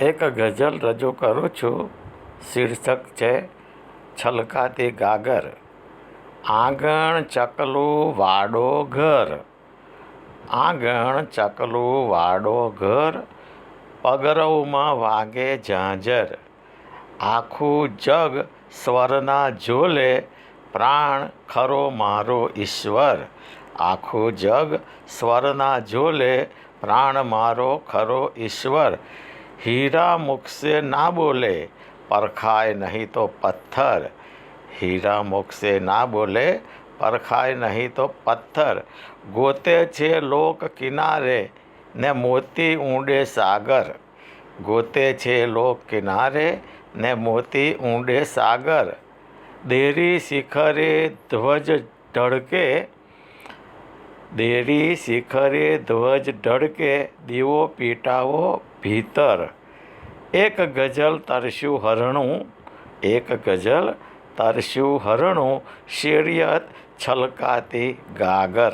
એક ગઝલ રજૂ કરું છું. શીર્ષક છે, છલકાતી ગાગર. આંગણ ચકલું વાડો ઘર. આંગણ ચકલું વાડો ઘર, પગરવમાં વાગે ઝાંઝર. આખું જગ સ્વરના ઝોલે, પ્રાણ ખરો મારો ઈશ્વર. આખું જગ સ્વરના ઝોલે, પ્રાણ મારો ખરો ઈશ્વર. હીરા મુખસે ના બોલે, પરખાય નહીં તો પથ્થર. હીરા મુખસે ના બોલે, પરખાય નહીં તો પથ્થર. ગોતે છે લોક કિનારે, ને મોતી ઊંડે સાગર. ગોતે છે લોક કિનારે, ને મોતી ઊંડે સાગર. દેરી શિખરે ધ્વજ ઢળકે, દેરી શિખરે ધ્વજ ઢળકે, દીવો પીટાવો ભીતર. એક ગઝલ તરસ્યું હરણું એક ગઝલ તરસ્યું હરણું શેરિયત છલકાતી ગાગર.